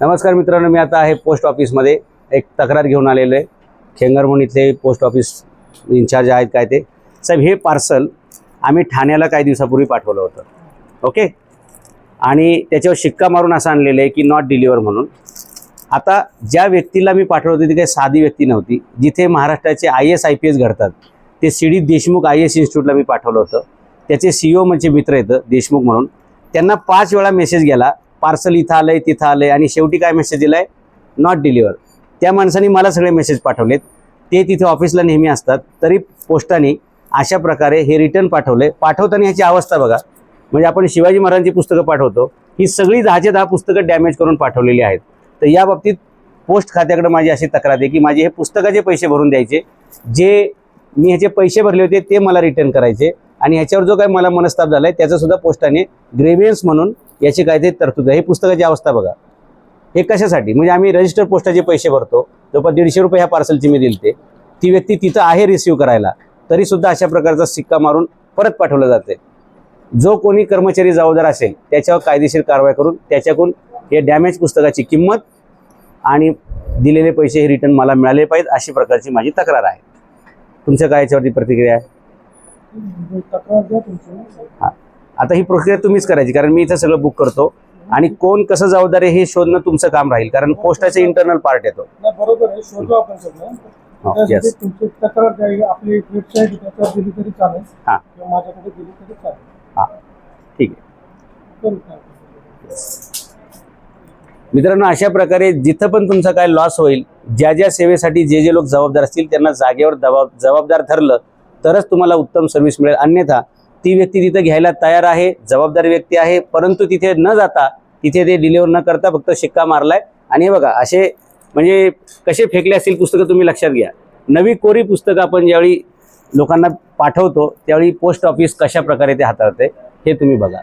नमस्कार मित्रांनो मी आता आहे पोस्ट ऑफिसमध्ये एक तक्रार घेऊन आलेलो आहे. खेंगरमोन इथले पोस्ट ऑफिस इन्चार्ज आहेत काय ते. साहेब हे पार्सल आम्ही ठाण्याला काही दिवसापूर्वी पाठवलं होतं. ओके आणि त्याच्यावर शिक्का मारून असं आणलेलं आहे की नॉट डिलिव्हर म्हणून. आता ज्या व्यक्तीला मी पाठवलं होतं ती काही साधी व्यक्ती नव्हती. जिथे महाराष्ट्राचे I S I P S घडतात ते C D Deshmukh I S इन्स्टिट्यूटला मी पाठवलं होतं. त्याचे सी ओ म्हणजे मित्र येतं देशमुख म्हणून. त्यांना पाच वेळा मेसेज गेला पार्सल इथं आलं आहे तिथं आलं आहे आणि शेवटी काय मेसेज दिलाय? आहे नॉट डिलिव्हर त्या माणसाने मला सगळे मेसेज पाठवलेत. ते तिथे ऑफिसला नेहमी असतात. तरी पोस्टाने अशा प्रकारे हे रिटर्न पाठवले. पाठवताना ह्याची अवस्था बघा. म्हणजे आपण शिवाजी महाराजांची पुस्तकं पाठवतो. ही सगळी दहाचे दहा पुस्तकं डॅमेज करून पाठवलेली आहेत. तर या बाबतीत पोस्ट खात्याकडे माझी अशी तक्रार आहे की माझे हे पुस्तकाचे पैसे भरून द्यायचे. जे मी ह्याचे पैसे भरले होते ते मला रिटर्न करायचे. आणि ह्याच्यावर जो काही मला मनस्ताप झाला आहे त्याचंसुद्धा पोस्टाने ग्रेव्हियन्स म्हणून याची काहीतरी तरतूद आहे. ही पुस्तकाची अवस्था बघा. हे कशासाठी? म्हणजे आम्ही रजिस्टर पोस्टाचे पैसे भरतो. जवळपास दीडशे रुपये ह्या पार्सलची मी दिलते. ती व्यक्ती तिथं आहे रिसिव्ह करायला. तरी सुद्धा अशा प्रकारचा सिक्का मारून परत पाठवलं जाते जो कोणी कर्मचारी जबाबदार असेल त्याच्यावर कायदेशीर कारवाई करून त्याच्याकडून हे डॅमेज पुस्तकाची किंमत आणि दिलेले पैसे हे रिटर्न मला मिळाले पाहिजेत अशी प्रकारची माझी तक्रार आहे. तुमच्या काय याच्यावरती प्रतिक्रिया आहे? हा. आता ही प्रक्रिया तुम्हीच करायची कारण मी इथं सगळं बुक करतो. आणि कोण कसं जबाबदार आहे हे शोधणं तुमचं काम राहील कारण पोस्टाचे इंटरनल पार्ट येतो. नाही बरोबर आहे शोधू आपण सगळं. हो, त्यासाठी yes. तुमची तक्रार द्यावी आपली वेबसाईट त्याच्यावर दिली तरी चालेल. हा. किंवा माझ्याकडे दिली तरी चालेल. हा. ठीक आहे. करू काय मित्रांनो अशा प्रकारे जिथं पण तुमचा काय लॉस होईल ज्या ज्या सेवेसाठी जे जे लोक जबाबदार असतील त्यांना जागेवर जबाब जबाबदार ठरलं तरच तुम्हाला उत्तम सर्व्हिस मिळेल. अन्यथा ती व्यक्ती तिथं घ्यायला तयार आहे जबाबदार व्यक्ती आहे परंतु तिथे न जाता तिथे ते डिलिव्हर न करता फक्त शिक्का मारलाय. आणि हे बघा असे म्हणजे कसे फेकले असतील पुस्तकं तुम्ही लक्षात घ्या. नवी कोरी पुस्तकं आपण ज्यावेळी लोकांना पाठवतो त्यावेळी पोस्ट ऑफिस कशा प्रकारे ते हाताळते हे तुम्ही बघा.